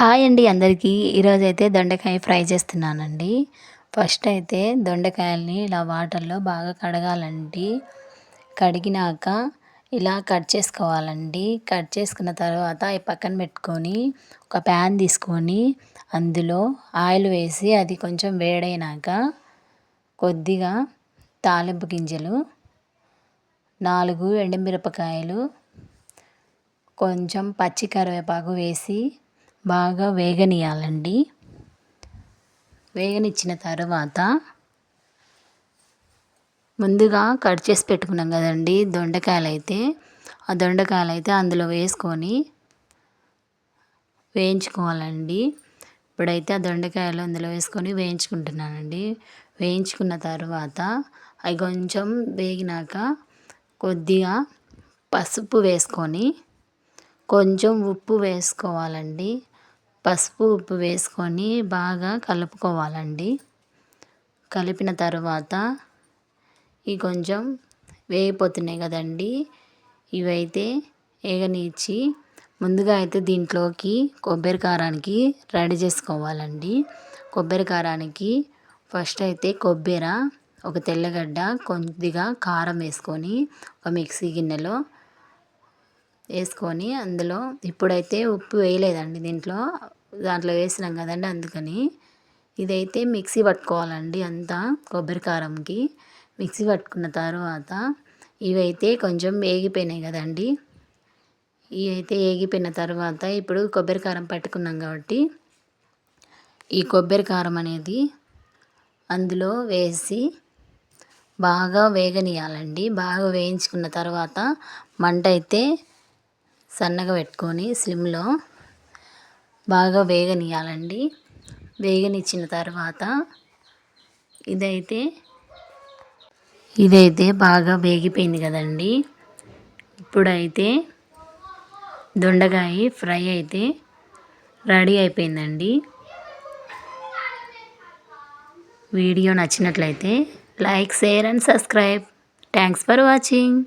Hi అండి అందరికీ. ఈరోజు అయితే దొండకాయ ఫ్రై చేస్తున్నానండి. ఫస్ట్ అయితే దొండకాయల్ని ఇలా వాటర్లో బాగా కడగాలండి. కడిగినాక ఇలా కట్ చేసుకోవాలండి. కట్ చేసుకున్న తర్వాత అవి పక్కన పెట్టుకొని ఒక ప్యాన్ తీసుకొని అందులో ఆయిల్ వేసి అది కొంచెం వేడైనాక కొద్దిగా తాలింపు గింజలు నాలుగు ఎండుమిరపకాయలు కొంచెం పచ్చి కరివేపాకు వేసి బాగా వేగనియాలండి వేగనిచ్చిన తర్వాత ముందుగా కట్ చేసి పెట్టుకున్నాం కదండి దొండకాయలు అయితే ఆ దొండకాయలు అయితే అందులో వేసుకొని వేయించుకోవాలండి. ఇప్పుడైతే ఆ దొండకాయలు అందులో వేసుకొని వేయించుకుంటున్నానండి. వేయించుకున్న తర్వాత అవి కొంచెం వేగినాక కొద్దిగా పసుపు వేసుకొని కొంచెం ఉప్పు వేసుకోవాలండి. పసుపు ఉప్పు వేసుకొని బాగా కలుపుకోవాలండి. కలిపిన తర్వాత ఇవి కొంచెం వేగిపోతున్నాయి కదండి. ఇవైతే వేగనిచ్చి ముందుగా అయితే దీంట్లోకి కొబ్బరి కారానికి రెడీ చేసుకోవాలండి. కొబ్బరి కారానికి ఫస్ట్ అయితే కొబ్బరి ఒక తెల్లగడ్డ కొద్దిగా కారం వేసుకొని ఒక మిక్సీ గిన్నెలో వేసుకొని అందులో ఇప్పుడైతే ఉప్పు వేయలేదండి దీంట్లో. దాంట్లో వేసినాం కదండి అందుకని. ఇదైతే మిక్సీ పట్టుకోవాలండి అంతా కొబ్బరి కారంకి. మిక్సీ పట్టుకున్న తర్వాత ఇవైతే కొంచెం వేగిపోయినాయి కదండి. ఇవి అయితే వేగిపోయిన తర్వాత ఇప్పుడు కొబ్బరి కారం పట్టుకున్నాం కాబట్టి ఈ కొబ్బరి కారం అనేది అందులో వేసి బాగా వేగనీయాలండి బాగా వేయించుకున్న తర్వాత మంట అయితే సన్నగా పెట్టుకొని స్లిమ్లో బాగా వేగనియాలండి వేగనిచ్చిన తర్వాత ఇదైతే ఇదైతే బాగా వేగిపోయింది కదండి. ఇప్పుడైతే దొండకాయ ఫ్రై అయితే రెడీ అయిపోయిందండి. వీడియో నచ్చినట్లయితే like share and subscribe. Thanks for watching.